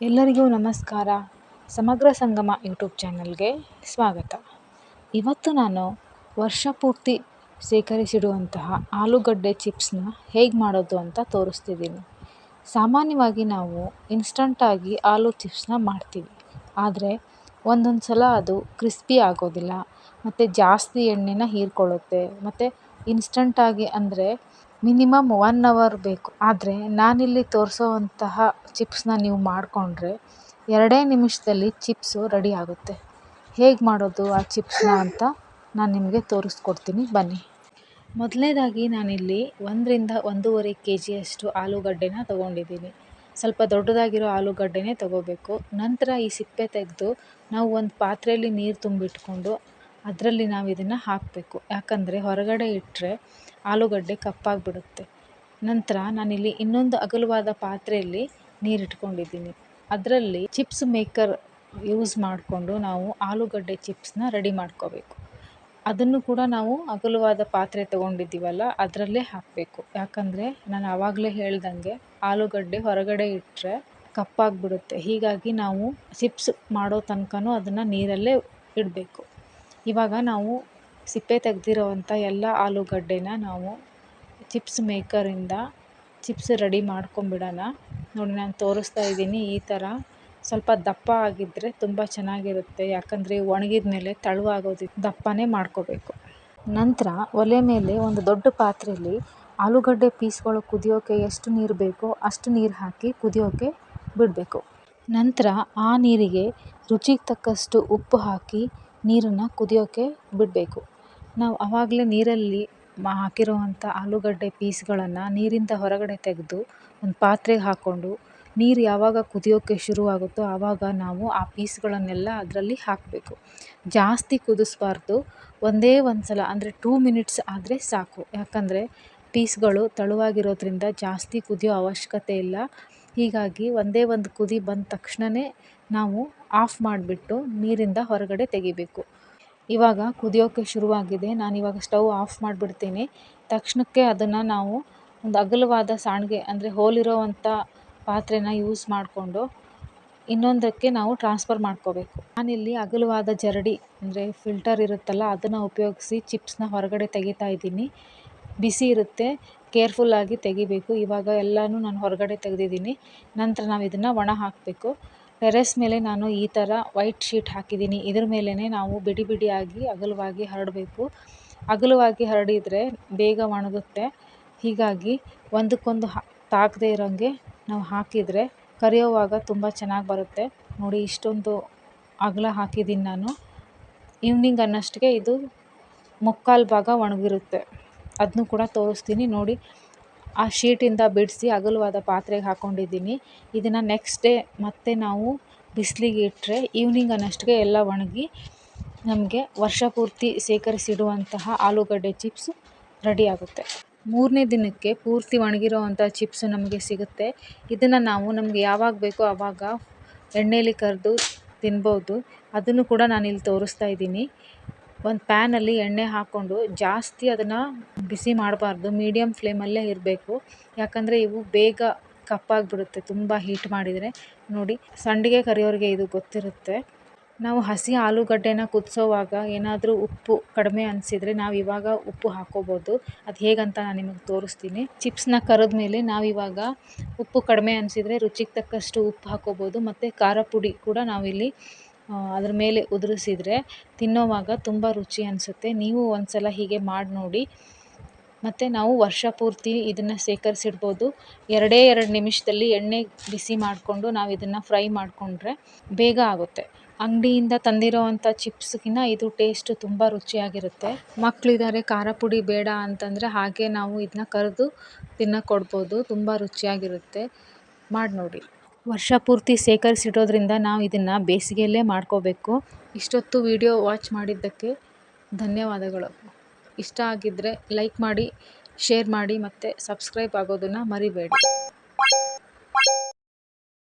ಎಲ್ಲರಿಗೂ ನಮಸ್ಕಾರ. ಸಮಗ್ರ ಸಂಗಮ ಯೂಟ್ಯೂಬ್ ಚಾನಲ್ಗೆ ಸ್ವಾಗತ. ಇವತ್ತು ನಾನು ವರ್ಷ ಪೂರ್ತಿ ಶೇಖರಿಸಿಡುವಂತಹ ಆಲೂಗಡ್ಡೆ ಚಿಪ್ಸ್ನ ಹೇಗೆ ಮಾಡೋದು ಅಂತ ತೋರಿಸ್ತಿದ್ದೀನಿ. ಸಾಮಾನ್ಯವಾಗಿ ನಾವು ಇನ್ಸ್ಟಂಟಾಗಿ ಆಲೂ ಚಿಪ್ಸ್ನ ಮಾಡ್ತೀವಿ. ಆದರೆ ಒಂದೊಂದು ಸಲ ಅದು ಕ್ರಿಸ್ಪಿ ಆಗೋದಿಲ್ಲ. ಮತ್ತು ಜಾಸ್ತಿ ಎಣ್ಣೆನ ಹೀರಿಕೊಳ್ಳುತ್ತೆ. ಮತ್ತು ಇನ್ಸ್ಟಂಟಾಗಿ ಅಂದರೆ ಮಿನಿಮಮ್ ಒನ್ ಅವರ್ ಬೇಕು. ಆದರೆ ನಾನಿಲ್ಲಿ ತೋರಿಸೋವಂತಹ ಚಿಪ್ಸ್ನ ನೀವು ಮಾಡಿಕೊಂಡ್ರೆ ಎರಡೇ ನಿಮಿಷದಲ್ಲಿ ಚಿಪ್ಸು ರೆಡಿ ಆಗುತ್ತೆ. ಹೇಗೆ ಮಾಡೋದು ಆ ಚಿಪ್ಸ್ನ ಅಂತ ನಾನು ನಿಮಗೆ ತೋರಿಸ್ಕೊಡ್ತೀನಿ. ಬನ್ನಿ. ಮೊದಲನೇದಾಗಿ ನಾನಿಲ್ಲಿ ಒಂದರಿಂದ ಒಂದೂವರೆ ಕೆ ಜಿಯಷ್ಟು ಆಲೂಗಡ್ಡೆನ ತೊಗೊಂಡಿದ್ದೀನಿ. ಸ್ವಲ್ಪ ದೊಡ್ಡದಾಗಿರೋ ಆಲೂಗಡ್ಡೆನೇ ತೊಗೋಬೇಕು. ನಂತರ ಈ ಸಿಪ್ಪೆ ತೆಗೆದು ನಾವು ಒಂದು ಪಾತ್ರೆಯಲ್ಲಿ ನೀರು ತುಂಬಿಟ್ಕೊಂಡು ಅದರಲ್ಲಿ ನಾವು ಇದನ್ನು ಹಾಕಬೇಕು. ಯಾಕಂದರೆ ಹೊರಗಡೆ ಇಟ್ಟರೆ ಆಲೂಗಡ್ಡೆ ಕಪ್ಪಾಗಿಬಿಡುತ್ತೆ. ನಂತರ ನಾನಿಲ್ಲಿ ಇನ್ನೊಂದು ಅಗಲವಾದ ಪಾತ್ರೆಯಲ್ಲಿ ನೀರು ಇಟ್ಕೊಂಡಿದ್ದೀನಿ ಅದರಲ್ಲಿ ಚಿಪ್ಸ್ ಮೇಕರ್ ಯೂಸ್ ಮಾಡಿಕೊಂಡು ನಾವು ಆಲೂಗಡ್ಡೆ ಚಿಪ್ಸ್ನ ರೆಡಿ ಮಾಡ್ಕೋಬೇಕು. ಅದನ್ನು ಕೂಡ ನಾವು ಅಗಲವಾದ ಪಾತ್ರೆ ತೊಗೊಂಡಿದ್ದೀವಲ್ಲ, ಅದರಲ್ಲೇ ಹಾಕಬೇಕು. ಯಾಕಂದರೆ ನಾನು ಆವಾಗಲೇ ಹೇಳ್ದಂಗೆ ಆಲೂಗಡ್ಡೆ ಹೊರಗಡೆ ಇಟ್ಟರೆ ಕಪ್ಪಾಗಿಬಿಡುತ್ತೆ. ಹೀಗಾಗಿ ನಾವು ಚಿಪ್ಸ್ ಮಾಡೋ ತನಕನೂ ಅದನ್ನು ನೀರಲ್ಲೇ ಇಡಬೇಕು. ಇವಾಗ ನಾವು ಸಿಪ್ಪೆ ತೆಗೆದಿರೋವಂಥ ಎಲ್ಲ ಆಲೂಗಡ್ಡೆನ ನಾವು ಚಿಪ್ಸ್ ಮೇಕರಿಂದ ಚಿಪ್ಸ್ ರೆಡಿ ಮಾಡ್ಕೊಂಬಿಡೋಣ. ನೋಡಿ, ನಾನು ತೋರಿಸ್ತಾ ಇದ್ದೀನಿ ಈ ಥರ. ಸ್ವಲ್ಪ ದಪ್ಪ ಆಗಿದ್ದರೆ ತುಂಬ ಚೆನ್ನಾಗಿರುತ್ತೆ. ಯಾಕಂದರೆ ಒಣಗಿದ ಮೇಲೆ ತೆಳುವಾಗೋದು ದಪ್ಪನೇ ಮಾಡ್ಕೋಬೇಕು. ನಂತರ ಒಲೆ ಮೇಲೆ ಒಂದು ದೊಡ್ಡ ಪಾತ್ರೆಯಲ್ಲಿ ಆಲೂಗಡ್ಡೆ ಪೀಸ್ಗಳು ಕುದಿಯೋಕ್ಕೆ ಎಷ್ಟು ನೀರು ಬೇಕೋ ಅಷ್ಟು ನೀರು ಹಾಕಿ ಕುದಿಯೋಕ್ಕೆ ಬಿಡಬೇಕು. ನಂತರ ಆ ನೀರಿಗೆ ರುಚಿಗೆ ತಕ್ಕಷ್ಟು ಉಪ್ಪು ಹಾಕಿ ನೀರನ್ನು ಕುದಿಯೋಕ್ಕೆ ಬಿಡಬೇಕು. ನಾವು ಆವಾಗಲೇ ನೀರಲ್ಲಿ ಮಾ ಹಾಕಿರುವಂಥ ಆಲೂಗಡ್ಡೆ ಪೀಸ್ಗಳನ್ನು ನೀರಿಂದ ಹೊರಗಡೆ ತೆಗೆದು ಒಂದು ಪಾತ್ರೆಗೆ ಹಾಕ್ಕೊಂಡು ನೀರು ಯಾವಾಗ ಕುದಿಯೋಕ್ಕೆ ಶುರುವಾಗುತ್ತೋ ಆವಾಗ ನಾವು ಆ ಪೀಸ್ಗಳನ್ನೆಲ್ಲ ಅದರಲ್ಲಿ ಹಾಕಬೇಕು. ಜಾಸ್ತಿ ಕುದಿಸ್ಬಾರ್ದು. ಒಂದೇ ಒಂದು ಸಲ ಅಂದರೆ ಟೂ ಮಿನಿಟ್ಸ್ ಆದರೆ ಸಾಕು. ಯಾಕಂದರೆ ಪೀಸ್ಗಳು ತೆಳುವಾಗಿರೋದ್ರಿಂದ ಜಾಸ್ತಿ ಕುದಿಯೋ ಅವಶ್ಯಕತೆ ಇಲ್ಲ. ಹೀಗಾಗಿ ಒಂದೇ ಒಂದು ಕುದಿ ಬಂದ ತಕ್ಷಣವೇ ನಾವು ಆಫ್ ಮಾಡಿಬಿಟ್ಟು ನೀರಿಂದ ಹೊರಗಡೆ ತೆಗಿಬೇಕು. ಇವಾಗ ಕುದಿಯೋಕ್ಕೆ ಶುರುವಾಗಿದೆ. ನಾನಿವಾಗ ಸ್ಟವ್ ಆಫ್ ಮಾಡಿಬಿಡ್ತೀನಿ. ತಕ್ಷಣಕ್ಕೆ ಅದನ್ನು ನಾವು ಒಂದು ಅಗಲವಾದ ಸಾಣಿಗೆ, ಅಂದರೆ ಹೋಲಿರೋವಂಥ ಪಾತ್ರೆನ ಯೂಸ್ ಮಾಡಿಕೊಂಡು ಇನ್ನೊಂದಕ್ಕೆ ನಾವು ಟ್ರಾನ್ಸ್ಫರ್ ಮಾಡ್ಕೋಬೇಕು. ನಾನಿಲ್ಲಿ ಅಗಲವಾದ ಜರಡಿ, ಅಂದರೆ ಫಿಲ್ಟರ್ ಇರುತ್ತಲ್ಲ, ಅದನ್ನು ಉಪಯೋಗಿಸಿ ಚಿಪ್ಸ್ನ ಹೊರಗಡೆ ತೆಗಿತಾ ಇದ್ದೀನಿ. ಬಿಸಿ ಇರುತ್ತೆ. ಕೇರ್ಫುಲ್ಲಾಗಿ ತೆಗಿಬೇಕು. ಇವಾಗ ಎಲ್ಲನೂ ನಾನು ಹೊರಗಡೆ ತೆಗೆದಿದ್ದೀನಿ. ನಂತರ ನಾವು ಇದನ್ನು ಒಣ ಹಾಕಬೇಕು. ಟೆರೆಸ್ ಮೇಲೆ ನಾನು ಈ ಥರ ವೈಟ್ ಶೀಟ್ ಹಾಕಿದ್ದೀನಿ. ಇದ್ರ ಮೇಲೇ ನಾವು ಬಿಡಿ ಬಿಡಿಯಾಗಿ ಅಗಲವಾಗಿ ಹರಡಬೇಕು. ಅಗಲವಾಗಿ ಹರಡಿದರೆ ಬೇಗ ಒಣಗುತ್ತೆ. ಹೀಗಾಗಿ ಒಂದಕ್ಕೊಂದು ತಾಕದೇ ಇರೋಂಗೆ ನಾವು ಹಾಕಿದರೆ ಕರಿಯೋವಾಗ ತುಂಬ ಚೆನ್ನಾಗಿ ಬರುತ್ತೆ. ನೋಡಿ ಇಷ್ಟೊಂದು ಅಗಲ ಹಾಕಿದ್ದೀನಿ ನಾನು. ಈವ್ನಿಂಗ್ ಅನ್ನೋಷ್ಟಿಗೆ ಇದು ಮುಕ್ಕಾಲು ಭಾಗ ಒಣಗಿರುತ್ತೆ. ಅದನ್ನು ಕೂಡ ತೋರಿಸ್ತೀನಿ ನೋಡಿ. ಆ ಶೀಟಿಂದ ಬಿಡಿಸಿ ಅಗಲವಾದ ಪಾತ್ರೆಗೆ ಹಾಕ್ಕೊಂಡಿದ್ದೀನಿ ಇದನ್ನು ನೆಕ್ಸ್ಟ್ ಡೇ ಮತ್ತೆ ನಾವು ಬಿಸಿಲಿಗೆ ಇಟ್ಟರೆ ಈವ್ನಿಂಗ್ ಅನ್ನಷ್ಟಿಗೆ ಎಲ್ಲ ಒಣಗಿ ನಮಗೆ ವರ್ಷ ಪೂರ್ತಿ ಶೇಖರಿಸಿಡುವಂತಹ ಆಲೂಗಡ್ಡೆ ಚಿಪ್ಸು ರೆಡಿ ಆಗುತ್ತೆ. ಮೂರನೇ ದಿನಕ್ಕೆ ಪೂರ್ತಿ ಒಣಗಿರೋ ಚಿಪ್ಸು ಚಿಪ್ಸ್ ನಮಗೆ ಸಿಗುತ್ತೆ. ಇದನ್ನು ನಾವು ನಮಗೆ ಯಾವಾಗ ಬೇಕೋ ಆವಾಗ ಎಣ್ಣೆಯಲ್ಲಿ ಕರೆದು ತಿನ್ಬೋದು. ಅದನ್ನು ಕೂಡ ನಾನು ಇಲ್ಲಿ ತೋರಿಸ್ತಾ ಇದ್ದೀನಿ. ಒಂದು ಪ್ಯಾನಲ್ಲಿ ಎಣ್ಣೆ ಹಾಕ್ಕೊಂಡು ಜಾಸ್ತಿ ಅದನ್ನು ಬಿಸಿ ಮಾಡಬಾರ್ದು ಮೀಡಿಯಮ್ ಫ್ಲೇಮಲ್ಲೇ ಇರಬೇಕು. ಯಾಕಂದರೆ ಇವು ಬೇಗ ಕಪ್ಪಾಗಿಬಿಡುತ್ತೆ, ತುಂಬ ಹೀಟ್ ಮಾಡಿದರೆ. ನೋಡಿ, ಸಂಡಿಗೆ ಕರಿಯೋರಿಗೆ ಇದು ಗೊತ್ತಿರುತ್ತೆ. ನಾವು ಹಸಿ ಆಲೂಗಡ್ಡೆನ ಕುದಿಸೋವಾಗ ಏನಾದರೂ ಉಪ್ಪು ಕಡಿಮೆ ಅನಿಸಿದರೆ ನಾವು ಇವಾಗ ಉಪ್ಪು ಹಾಕ್ಕೋಬೋದು ಅದು ಹೇಗಂತ ನಾನು ನಿಮಗೆ ತೋರಿಸ್ತೀನಿ. ಚಿಪ್ಸ್ನ ಕರೆದ ಮೇಲೆ ನಾವು ಇವಾಗ ಉಪ್ಪು ಕಡಿಮೆ ಅನಿಸಿದರೆ ರುಚಿಗೆ ತಕ್ಕಷ್ಟು ಉಪ್ಪು ಹಾಕ್ಕೋಬೋದು ಮತ್ತು ಖಾರ ಪುಡಿ ಕೂಡ ನಾವಿಲ್ಲಿ ಅದ್ರ ಮೇಲೆ ಉದುರಿಸಿದರೆ ತಿನ್ನೋವಾಗ ತುಂಬ ರುಚಿ ಅನಿಸುತ್ತೆ. ನೀವು ಒಂದು ಸಲ ಹೀಗೆ ಮಾಡಿ ನೋಡಿ. ಮತ್ತು ನಾವು ವರ್ಷ ಪೂರ್ತಿ ಇದನ್ನು ಶೇಖರಿಸಿಡ್ಬೋದು ಎರಡೇ ಎರಡು ನಿಮಿಷದಲ್ಲಿ ಎಣ್ಣೆ ಬಿಸಿ ಮಾಡಿಕೊಂಡು ನಾವು ಇದನ್ನು ಫ್ರೈ ಮಾಡಿಕೊಂಡ್ರೆ ಬೇಗ ಆಗುತ್ತೆ. ಅಂಗಡಿಯಿಂದ ತಂದಿರೋವಂಥ ಚಿಪ್ಸ್ಗಿನ್ನ ಇದು ಟೇಸ್ಟ್ ತುಂಬ ರುಚಿಯಾಗಿರುತ್ತೆ. ಮಕ್ಕಳಿದ್ದಾರೆ ಖಾರ ಪುಡಿ ಬೇಡ ಅಂತಂದರೆ ಹಾಗೆ ನಾವು ಇದನ್ನ ಕರೆದು ತಿನ್ನೋಕೆ ಕೊಡ್ಬೋದು ತುಂಬ ರುಚಿಯಾಗಿರುತ್ತೆ. ಮಾಡಿ ನೋಡಿ. ವರ್ಷ ಪೂರ್ತಿ ಶೇಖರಿಸಿಡೋದ್ರಿಂದ ನಾವು ಇದನ್ನು ಬೇಸಿಗೆಯಲ್ಲೇ ಮಾಡ್ಕೋಬೇಕು. ಇಷ್ಟೊತ್ತು ವಿಡಿಯೋ ವಾಚ್ ಮಾಡಿದ್ದಕ್ಕೆ ಧನ್ಯವಾದಗಳು. ಇಷ್ಟ ಆಗಿದ್ದರೆ ಲೈಕ್ ಮಾಡಿ ಶೇರ್ ಮಾಡಿ ಮತ್ತು ಸಬ್ಸ್ಕ್ರೈಬ್ ಆಗೋದನ್ನು ಮರಿಬೇಡಿ.